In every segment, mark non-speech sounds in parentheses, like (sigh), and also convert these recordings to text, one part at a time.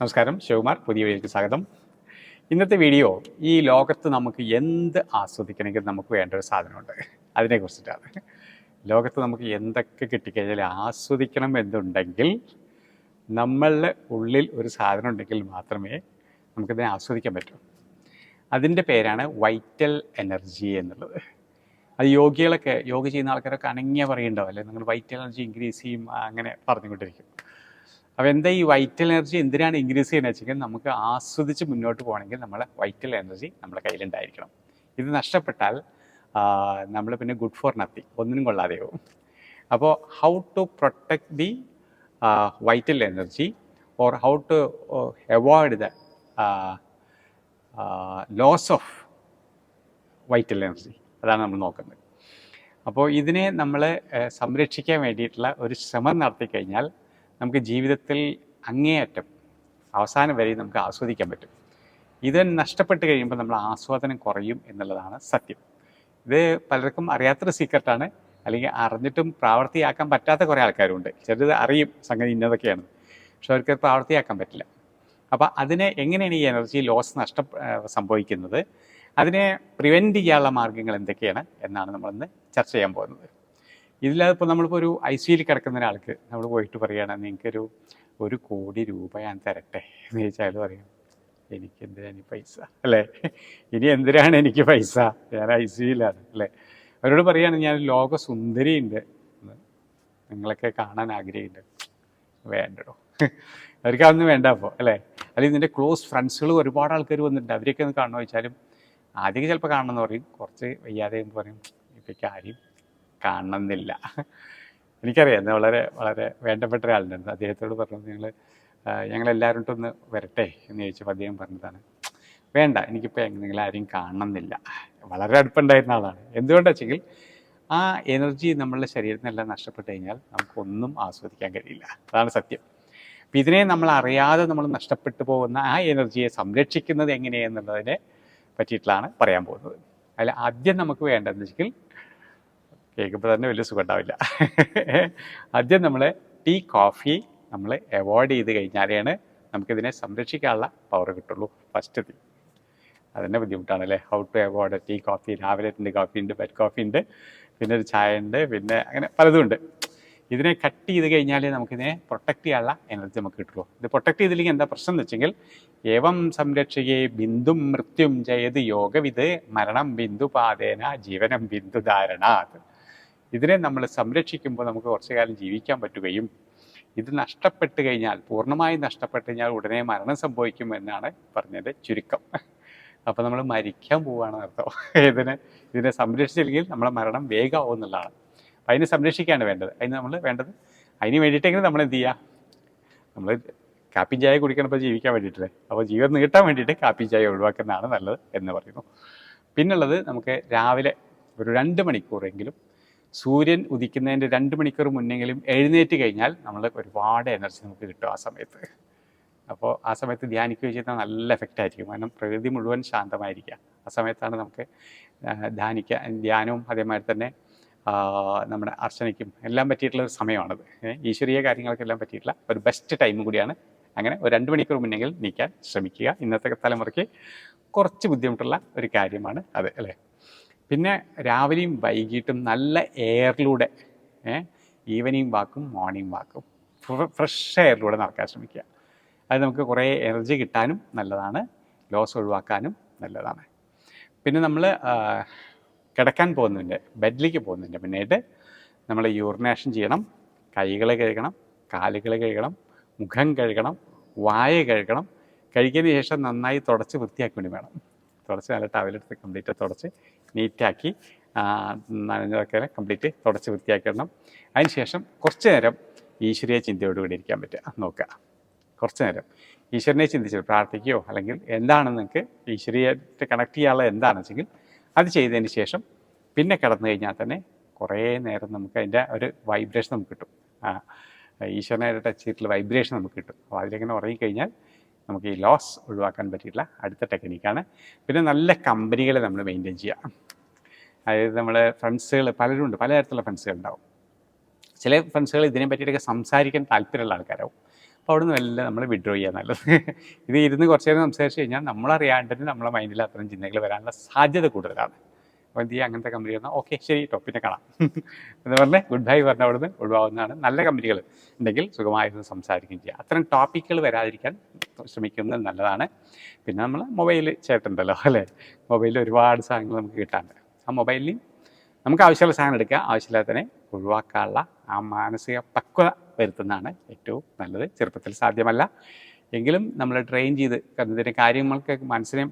നമസ്കാരം ശിവകുമാർ പുതിയ വീഡിയോയ്ക്ക് സ്വാഗതം. ഇന്നത്തെ വീഡിയോ ഈ ലോകത്ത് നമുക്ക് എന്ത് ആസ്വദിക്കണമെങ്കിൽ നമുക്ക് വേണ്ട ഒരു സാധനമുണ്ട്. അതിനെ കുറിച്ചിട്ടാണ് ലോകത്ത് നമുക്ക് എന്തൊക്കെ കിട്ടിക്കഴിഞ്ഞാൽ ആസ്വദിക്കണം എന്നുണ്ടെങ്കിൽ നമ്മളുടെ ഉള്ളിൽ ഒരു സാധനം ഉണ്ടെങ്കിൽ മാത്രമേ നമുക്കതിനെ ആസ്വദിക്കാൻ പറ്റൂ. അതിന്റെ പേരാണ് വൈറ്റൽ എനർജി എന്നുള്ളത്. അത് യോഗികളൊക്കെ യോഗ ചെയ്യുന്ന ആൾക്കാരൊക്കെ അനങ്ങിയ പറയുന്നുണ്ടാവും അല്ലെ? നിങ്ങൾ വൈറ്റൽ എനർജി ഇൻക്രീസ് ചെയ്യും അങ്ങനെ പറഞ്ഞുകൊണ്ടിരിക്കും. അപ്പോൾ എന്താ ഈ വൈറ്റൽ എനർജി എന്തിനാണ് ഇൻക്രീസ് ചെയ്യുന്നത് വെച്ചെങ്കിൽ നമുക്ക് ആസ്വദിച്ച് മുന്നോട്ട് പോകണമെങ്കിൽ നമ്മളെ വൈറ്റൽ എനർജി നമ്മുടെ കയ്യിലുണ്ടായിരിക്കണം. ഇത് നഷ്ടപ്പെട്ടാൽ നമ്മൾ പിന്നെ ഗുഡ് ഫോർ നത്തി ഒന്നിനും കൊള്ളാതെയാവും അപ്പോൾ how to protect the vital energy or how to avoid the loss of vital energy അതാണ് നമ്മൾ നോക്കുന്നത്. അപ്പോൾ ഇതിനെ നമ്മൾ സംരക്ഷിക്കാൻ വേണ്ടിയിട്ടുള്ള ഒരു ശ്രമം നടത്തി കഴിഞ്ഞാൽ നമുക്ക് ജീവിതത്തിൽ അങ്ങേയറ്റം അവസാനം വരെ നമുക്ക് ആസ്വദിക്കാൻ പറ്റും. ഇത് നഷ്ടപ്പെട്ട് കഴിയുമ്പോൾ നമ്മൾ ആസ്വാദനം കുറയും എന്നുള്ളതാണ് സത്യം. ഇത് പലർക്കും അറിയാത്തൊരു സീക്രട്ടാണ് അല്ലെങ്കിൽ അറിഞ്ഞിട്ടും പ്രാവർത്തിയാക്കാൻ പറ്റാത്ത കുറേ ആൾക്കാരുണ്ട്. ചിലത് അറിയും സംഗതി ഇന്നതൊക്കെയാണ്. പക്ഷെ അവർക്ക് പ്രാവർത്തിയാക്കാൻ പറ്റില്ല. അപ്പോൾ അതിനെ എങ്ങനെയാണ് ഈ എനർജി ലോസ് നഷ്ട സംഭവിക്കുന്നത്? അതിനെ പ്രിവെന്റ് ചെയ്യാനുള്ള മാർഗങ്ങൾ എന്തൊക്കെയാണ് എന്നാണ് നമ്മളിന്ന് ചർച്ച ചെയ്യാൻ പോകുന്നത്. ഇതിലപ്പോൾ നമ്മളിപ്പോൾ ഒരു ഐ സിയിൽ കിടക്കുന്ന ഒരാൾക്ക് നമ്മൾ പോയിട്ട് പറയുകയാണ് നിങ്ങൾക്കൊരു ഒരു കോടി രൂപ ഞാൻ തരട്ടെ? എന്ന് ചോദിച്ചാൽ പറയും എനിക്ക് എന്തിനാണ് ഈ പൈസ? അല്ലേ? ഇനി എന്തിനാണ് എനിക്ക് പൈസ? ഞാൻ ഐ സിയിലാണ് അല്ലേ? അവരോട് പറയുകയാണ് ഞാൻ ലോക സുന്ദരിയുണ്ട്. നിങ്ങളൊക്കെ കാണാൻ ആഗ്രഹമുണ്ട് വേണ്ടടോ. അവർക്ക് അതൊന്നും വേണ്ട അപ്പോൾ അല്ലേ? അല്ലെങ്കിൽ നിന്റെ ക്ലോസ് ഫ്രണ്ട്സുകൾ ഒരുപാട് ആൾക്കാർ വന്നിട്ടുണ്ട്. അവരൊക്കെ ഒന്ന് കാണണമെന്ന് വെച്ചാലും ആദ്യമൊക്കെ ചിലപ്പോൾ കാണണമെന്ന് പറയും. കുറച്ച് വയ്യാതെ പറയും ഇപ്പം ആരെയും കാണണമെന്നില്ല. എനിക്കറിയാം വളരെ വളരെ വേണ്ടപ്പെട്ട ഒരാളുണ്ടായിരുന്നു. അദ്ദേഹത്തോട് പറഞ്ഞു നിങ്ങൾ ഞങ്ങളെല്ലാവരും ഒന്ന് വരട്ടെ എന്ന് ചോദിച്ചപ്പോൾ അദ്ദേഹം പറഞ്ഞതാണ് വേണ്ട എനിക്കിപ്പോൾ നിങ്ങൾ ആരെയും കാണണമെന്നില്ല. വളരെ അടുപ്പുണ്ടായിരുന്ന ആളാണ്. എന്തുകൊണ്ടാണ് വെച്ചെങ്കിൽ ആ എനർജി നമ്മളുടെ ശരീരത്തിൽ നിന്നെല്ലാം നഷ്ടപ്പെട്ടു കഴിഞ്ഞാൽ നമുക്കൊന്നും ആസ്വദിക്കാൻ കഴിയില്ല. അതാണ് സത്യം. അപ്പം ഇതിനെ നമ്മൾ അറിയാതെ നമ്മൾ നഷ്ടപ്പെട്ടു പോകുന്ന ആ എനർജിയെ സംരക്ഷിക്കുന്നത് എങ്ങനെയെന്നുള്ളതിനെ പറ്റിയിട്ടുള്ളതാണ് പറയാൻ പോകുന്നത്. അതിൽ ആദ്യം നമുക്ക് വേണ്ടതെന്ന് വെച്ചെങ്കിൽ കേൾക്കുമ്പോൾ തന്നെ വലിയ സുഖം ഉണ്ടാവില്ല ആദ്യം നമ്മൾ ടീ കോഫി നമ്മൾ അവോയ്ഡ് ചെയ്ത് കഴിഞ്ഞാലാണ് നമുക്കിതിനെ സംരക്ഷിക്കാനുള്ള പവർ കിട്ടുള്ളൂ ഫസ്റ്റ് തിങ് അതിന്റെ ബുദ്ധിമുട്ടാണ് അല്ലേ how to avoid tea coffee രാവിലെ ഉണ്ട് കോഫി ഉണ്ട് ബെഡ് കോഫി ഉണ്ട് പിന്നെ ഒരു ചായ ഉണ്ട് പിന്നെ അങ്ങനെ പലതും ഉണ്ട്. ഇതിനെ കട്ട് ചെയ്ത് കഴിഞ്ഞാലേ നമുക്കിതിനെ പ്രൊട്ടക്റ്റ് ചെയ്യാനുള്ള എനർജി നമുക്ക് കിട്ടുള്ളൂ. ഇത് പ്രൊട്ടക്റ്റ് ചെയ്തില്ലെങ്കിൽ എന്താ പ്രശ്നം എന്ന് വെച്ചെങ്കിൽ ഏവം സംരക്ഷയെ ബിന്ദും മൃത്യും ജയത് യോഗവിത് മരണം ബിന്ദു പാതേന ജീവനം ബിന്ദുധാരണാത് ഇതിനെ നമ്മൾ സംരക്ഷിക്കുമ്പോൾ നമുക്ക് കുറച്ചു കാലം ജീവിക്കാൻ പറ്റുകയും ഇത് നഷ്ടപ്പെട്ട് കഴിഞ്ഞാൽ പൂർണമായും നഷ്ടപ്പെട്ട് കഴിഞ്ഞാൽ ഉടനെ മരണം സംഭവിക്കും എന്നാണ് പറഞ്ഞതിന്റെ ചുരുക്കം. അപ്പോൾ നമ്മൾ മരിക്കാൻ പോവുകയാണ് അർത്ഥം. ഇതിനെ ഇതിനെ സംരക്ഷിച്ചില്ലെങ്കിൽ നമ്മളെ മരണം വേഗമാവും എന്നുള്ളതാണ്. അപ്പം അതിനെ സംരക്ഷിക്കുകയാണ് വേണ്ടത്. അതിന് നമ്മൾ വേണ്ടത് അതിന് വേണ്ടിയിട്ടെങ്കിലും നമ്മൾ എന്ത് ചെയ്യുക? നമ്മൾ കാപ്പി ചായ കുടിക്കണപ്പോൾ ജീവിക്കാൻ വേണ്ടിയിട്ടല്ലേ? അപ്പോൾ ജീവൻ നീട്ടാൻ വേണ്ടിയിട്ട് കാപ്പി ചായ ഒഴിവാക്കുന്നതാണ് നല്ലത് എന്ന് പറയുന്നു. പിന്നുള്ളത് നമുക്ക് രാവിലെ ഒരു രണ്ട് മണിക്കൂറെങ്കിലും സൂര്യൻ ഉദിക്കുന്നതിന്റെ രണ്ട് മണിക്കൂർ മുന്നെങ്കിലും എഴുന്നേറ്റ് കഴിഞ്ഞാൽ നമ്മൾ ഒരുപാട് എനർജി നമുക്ക് കിട്ടും ആ സമയത്ത്. അപ്പോൾ ആ സമയത്ത് ധ്യാനിക്കുകയും ചെയ്താൽ നല്ല എഫക്റ്റ് ആയിരിക്കും. കാരണം പ്രകൃതി മുഴുവൻ ശാന്തമായിരിക്കുക. ആ സമയത്താണ് നമുക്ക് ധ്യാനിക്കുക ധ്യാനവും അതേമാതിരി തന്നെ നമ്മുടെ അർച്ചനയ്ക്കും എല്ലാം പറ്റിയിട്ടുള്ള ഒരു സമയമാണത്. ഈശ്വരീയ കാര്യങ്ങൾക്കെല്ലാം പറ്റിയിട്ടുള്ള ഒരു ബെസ്റ്റ് ടൈം കൂടിയാണ്. അങ്ങനെ ഒരു രണ്ട് മണിക്കൂർ മുന്നെങ്കിൽ നീക്കാൻ ശ്രമിക്കുക. ഇന്നത്തെ തലമുറയ്ക്ക് കുറച്ച് ബുദ്ധിമുട്ടുള്ള ഒരു കാര്യമാണ് അത് അല്ലേ? പിന്നെ രാവിലെയും വൈകിട്ടും നല്ല എയറിലൂടെ ഈവനിങ് വാക്കും മോർണിംഗ് വാക്കും. ഫ്രഷ് എയറിലൂടെ നടക്കാൻ ശ്രമിക്കുക. അത് നമുക്ക് കുറേ എനർജി കിട്ടാനും നല്ലതാണ് ലോസ് ഒഴിവാക്കാനും നല്ലതാണ്. പിന്നെ നമ്മൾ കിടക്കാൻ പോകുന്നതിന്റെ ബെഡിലേക്ക് പോകുന്നതിന്റെ പിന്നീട് നമ്മൾ യൂറിനേഷൻ ചെയ്യണം കൈകൾ കഴുകണം കാലുകൾ കഴുകണം മുഖം കഴുകണം വായ കഴുകണം. കഴിക്കുന്നതിന് ശേഷം നന്നായി തുടച്ച് വൃത്തിയാക്കി വേണം. തുടച്ച് നല്ല ടവലെടുത്ത് കംപ്ലീറ്റ് തുടച്ച് നീറ്റാക്കി നനഞ്ഞതൊക്കെ കംപ്ലീറ്റ് തുടച്ച് വൃത്തിയാക്കി ഇടണം അതിന് ശേഷം കുറച്ച് നേരം ഈശ്വരീയ ചിന്തയോടുകൂടി ഇരിക്കാൻ പറ്റുക. നോക്കുക. കുറച്ച് നേരം ഈശ്വരനെ ചിന്തിച്ചു പ്രാർത്ഥിക്കുകയോ അല്ലെങ്കിൽ എന്താണെന്ന് നിങ്ങൾക്ക് ഈശ്വരീയത്തെ കണക്ട് ചെയ്യാനുള്ള എന്താണെന്ന് വെച്ചെങ്കിൽ അത് ചെയ്തതിന് ശേഷം പിന്നെ കിടന്നു കഴിഞ്ഞാൽ തന്നെ കുറേ നേരം നമുക്ക് അതിന്റെ ഒരു വൈബ്രേഷൻ നമുക്ക് കിട്ടും. ആ ഈശ്വരനെ ടച്ച് ചെയ്തിട്ടുള്ള വൈബ്രേഷൻ നമുക്ക് കിട്ടും. അപ്പോൾ അതിലിങ്ങനെ ഉറങ്ങിക്കഴിഞ്ഞാൽ നമുക്ക് ഈ ലോസ് ഒഴിവാക്കാൻ പറ്റിയിട്ടുള്ള അടുത്ത ടെക്നിക്കാണ് പിന്നെ നല്ല കമ്പനികളെ നമ്മൾ മെയിന്റെയിൻ ചെയ്യുക. അതായത് നമ്മൾ ഫ്രണ്ട്സുകൾ പലരും ഉണ്ട് പലതരത്തിലുള്ള ഫ്രണ്ട്സുകൾ ഉണ്ടാവും. ചില ഫ്രണ്ട്സുകൾ ഇതിനെ പറ്റിയിട്ടൊക്കെ സംസാരിക്കാൻ താല്പര്യമുള്ള ആൾക്കാരാവും. അപ്പോൾ അവിടെ നിന്ന് എല്ലാം നമ്മൾ വിഡ്രോ ചെയ്യാൻ നല്ലത്. ഇത് ഇരുന്ന് കുറച്ച് നേരം സംസാരിച്ച് കഴിഞ്ഞാൽ നമ്മളറിയാണ്ട് നമ്മളെ മൈൻഡിൽ അത്തരം ചിന്തകൾ വരാനുള്ള സാധ്യത കൂടുതലാണ്. ചെയ്യുക അങ്ങനത്തെ കമ്പനി വന്നാൽ ഓക്കെ ശരി കേട്ടോ പിന്നെ കാണാം. (laughs) എന്ന് പറഞ്ഞ് ഗുഡ് ബൈ പറഞ്ഞ അവിടുന്ന് ഒഴിവാകുന്നതാണ് നല്ല കമ്പനികൾ ഉണ്ടെങ്കിൽ സുഖമായിരുന്നു സംസാരിക്കുകയും ചെയ്യുക അത്തരം ടോപ്പിക്കുകൾ വരാതിരിക്കാൻ ശ്രമിക്കുന്നത് നല്ലതാണ്. പിന്നെ നമ്മൾ മൊബൈൽ ചേട്ടുണ്ടല്ലോ അല്ലേ? മൊബൈലിൽ ഒരുപാട് സാധനങ്ങൾ നമുക്ക് കിട്ടാറുണ്ട് ആ മൊബൈലിൽ നമുക്ക് ആവശ്യമുള്ള സാധനം എടുക്കുക. ആവശ്യമില്ലാത്തതിനെ ഒഴിവാക്കാനുള്ള ആ മാനസിക പക്വത വരുത്തുന്നതാണ് ഏറ്റവും നല്ലത്. ചെറുപ്പത്തിൽ സാധ്യമല്ല. എങ്കിലും നമ്മൾ ട്രെയിൻ ചെയ്ത് ഇതിന്റെ കാര്യങ്ങൾക്ക് മനസ്സിനെ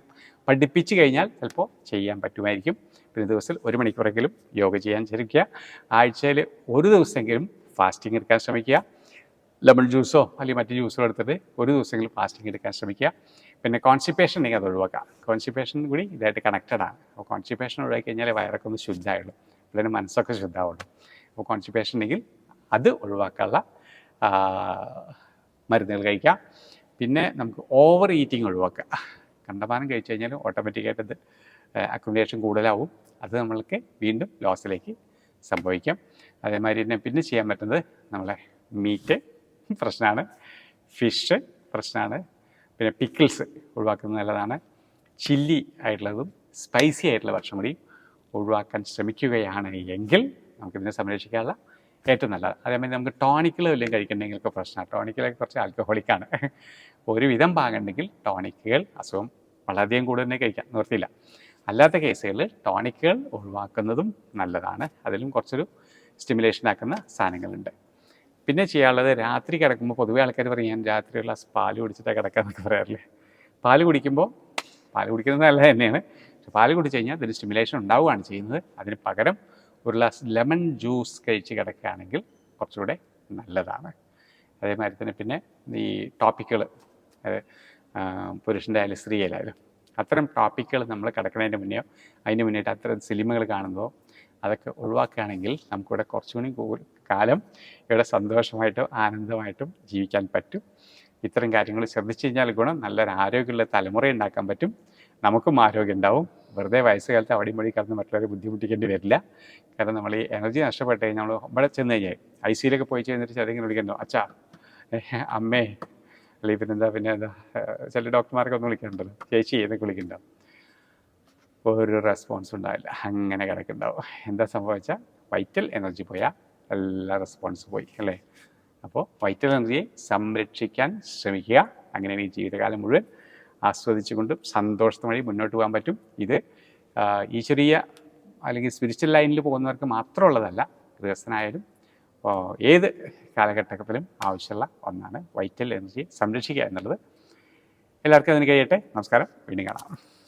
പഠിപ്പിച്ചു കഴിഞ്ഞാൽ ചിലപ്പോൾ ചെയ്യാൻ പറ്റുമായിരിക്കും. പിന്നെ ദിവസത്തിൽ ഒരു മണിക്കൂറെങ്കിലും യോഗ ചെയ്യാൻ ശ്രമിക്കുക ആഴ്ചയിൽ ഒരു ദിവസമെങ്കിലും ഫാസ്റ്റിംഗ് എടുക്കാൻ ശ്രമിക്കുക. ലെമൺ ജ്യൂസോ അല്ലെങ്കിൽ മറ്റ് ജ്യൂസോ എടുത്തിട്ട് ഒരു ദിവസമെങ്കിലും ഫാസ്റ്റിംഗ് എടുക്കാൻ ശ്രമിക്കുക. പിന്നെ കോൺസ്റ്റിപ്പേഷൻ ഉണ്ടെങ്കിൽ അത് ഒഴിവാക്കുക. കോൺസ്റ്റിപ്പേഷൻ കൂടി ഇതായിട്ട് കണക്റ്റഡ് ആണ്. അപ്പോൾ കോൺസ്റ്റിപ്പേഷൻ ഒഴിവാക്കി കഴിഞ്ഞാൽ വയറൊക്കെ ഒന്ന് ശുദ്ധമായുള്ളൂ പിന്നെ മനസ്സൊക്കെ ശുദ്ധമാവുള്ളൂ അപ്പോൾ കോൺസ്റ്റിപ്പേഷൻ ഉണ്ടെങ്കിൽ അത് ഒഴിവാക്കാനുള്ള മരുന്നുകൾ കഴിക്കാം പിന്നെ നമുക്ക് ഓവർ ഈറ്റിംഗ് ഒഴിവാക്കുക. കണ്ടമാനം കഴിച്ചു കഴിഞ്ഞാൽ ഓട്ടോമാറ്റിക്കായിട്ട് ഇത് അക്കോമഡേഷൻ കൂടുതലാവും. അത് നമ്മൾക്ക് വീണ്ടും ലോസിലേക്ക് സംഭവിക്കാം. അതേമാതിരി തന്നെ പിന്നെ ചെയ്യാൻ പറ്റുന്നത് നമ്മളെ മീറ്റ് പ്രശ്നമാണ് ഫിഷ് പ്രശ്നമാണ് പിന്നെ പിക്കിൾസ് ഒഴിവാക്കുന്നത് നല്ലതാണ്. ചില്ലി ആയിട്ടുള്ളതും സ്പൈസി ആയിട്ടുള്ള ഭക്ഷണം കൂടി ഒഴിവാക്കാൻ ശ്രമിക്കുകയാണ് എങ്കിൽ നമുക്കിതിനെ സംരക്ഷിക്കാനുള്ള ഏറ്റവും നല്ലത്. അതേമാതിരി നമുക്ക് ടോണിക്കുകൾ വല്ലതും കഴിക്കണമെങ്കിലൊക്കെ പ്രശ്നമാണ്. ടോണിക്കിലൊക്കെ കുറച്ച് ആൽക്കഹോളിക്കാണ്. ഒരുവിധം പാകണ്ടെങ്കിൽ ടോണിക്കുകൾ അസുഖം വളരെയധികം കൂടുതൽ തന്നെ കഴിക്കാം. നിർത്തിയില്ല അല്ലാത്ത കേസുകളിൽ ടോണിക്കുകൾ ഒഴിവാക്കുന്നതും നല്ലതാണ്. അതിലും കുറച്ചൊരു സ്റ്റിമുലേഷൻ ആക്കുന്ന സാധനങ്ങളുണ്ട്. പിന്നെ ചെയ്യാനുള്ളത് രാത്രി കിടക്കുമ്പോൾ പൊതുവെ ആൾക്കാർ പറയും ഞാൻ രാത്രി ഒരു ഗ്ലാസ് പാൽ കുടിച്ചിട്ടാണ് കിടക്കാന്നൊക്കെ പറയാറില്ലേ? പാൽ കുടിക്കുമ്പോൾ പാൽ കുടിക്കുന്നത് നല്ലത് തന്നെയാണ്. പക്ഷെ പാൽ കുടിച്ച് കഴിഞ്ഞാൽ അതിന് സ്റ്റിമുലേഷൻ ഉണ്ടാവുകയാണ് ചെയ്യുന്നത്. അതിന് പകരം ഒരു ഗ്ലാസ് ലെമൺ ജ്യൂസ് കഴിച്ച് കിടക്കുകയാണെങ്കിൽ കുറച്ചുകൂടെ നല്ലതാണ്. അതേമാതിരി തന്നെ പിന്നെ ഈ ടോപ്പിക്കുകൾ പുരുഷന്റെ ആയാലും സ്ത്രീ ആയാലും അത്തരം ടോപ്പിക്കുകൾ നമ്മൾ കിടക്കുന്നതിന് മുന്നെയോ അതിന് മുന്നേറ്റ് അത്തരം സിനിമകൾ കാണുമ്പോൾ അതൊക്കെ ഒഴിവാക്കുകയാണെങ്കിൽ നമുക്കിവിടെ കുറച്ചുകൂടി കൂടി കാലം ഇവിടെ സന്തോഷമായിട്ടും ആനന്ദമായിട്ടും ജീവിക്കാൻ പറ്റും. ഇത്തരം കാര്യങ്ങൾ ശ്രദ്ധിച്ചു കഴിഞ്ഞാൽ ഗുണം. നല്ലൊരു ആരോഗ്യമുള്ള തലമുറ ഉണ്ടാക്കാൻ പറ്റും. നമുക്കും ആരോഗ്യം ഉണ്ടാവും. വെറുതെ വയസ്സുകാലത്ത് അവിടെയും വഴി കിടന്ന് മറ്റുള്ളവരെ ബുദ്ധിമുട്ടിക്കേണ്ടി വരില്ല. കാരണം നമ്മൾ ഈ എനർജി നഷ്ടപ്പെട്ട് കഴിഞ്ഞാൽ നമ്മൾ ഇവിടെ ചെന്ന് കഴിഞ്ഞാൽ ഐ സിയിലൊക്കെ പോയി ചെന്നിട്ട് ചെറിയ വിളിക്കണ്ടോ? അച്ഛാ അമ്മേ അല്ലെങ്കിൽ പിന്നെന്താ പിന്നെ എന്താ ചില ഡോക്ടർമാരൊക്കെ ഒന്ന് വിളിക്കണ്ടല്ലോ ചേച്ചി എന്നൊക്കെ വിളിക്കണ്ടോ? ഒരു റെസ്പോൺസ് ഉണ്ടാവില്ല. അങ്ങനെ കിടക്കുന്നുണ്ടാവും. എന്താ സംഭവിച്ചാൽ വൈറ്റൽ എനർജി പോയാൽ എല്ലാ റെസ്പോൺസ് പോയി അല്ലേ? അപ്പോൾ വൈറ്റൽ എനർജിയെ സംരക്ഷിക്കാൻ ശ്രമിക്കുക. അങ്ങനെ ഈ ജീവിതകാലം മുഴുവൻ ആസ്വദിച്ചുകൊണ്ടും സന്തോഷത്തോടെ മുന്നോട്ട് പോകാൻ പറ്റും. ഇത് ഈ ഈശ്വരീയ അല്ലെങ്കിൽ സ്പിരിച്വൽ ലൈനിൽ പോകുന്നവർക്ക് മാത്രമുള്ളതല്ല ഗൃഹസ്ഥനായാലും ഏത് കാലഘട്ടത്തിലും ആവശ്യമുള്ള ഒന്നാണ് വൈറ്റൽ എനർജി സംരക്ഷിക്കുക എന്നുള്ളത്. എല്ലാവർക്കും അതിന് കഴിയട്ടെ. നമസ്കാരം. വീണ്ടും കാണാം.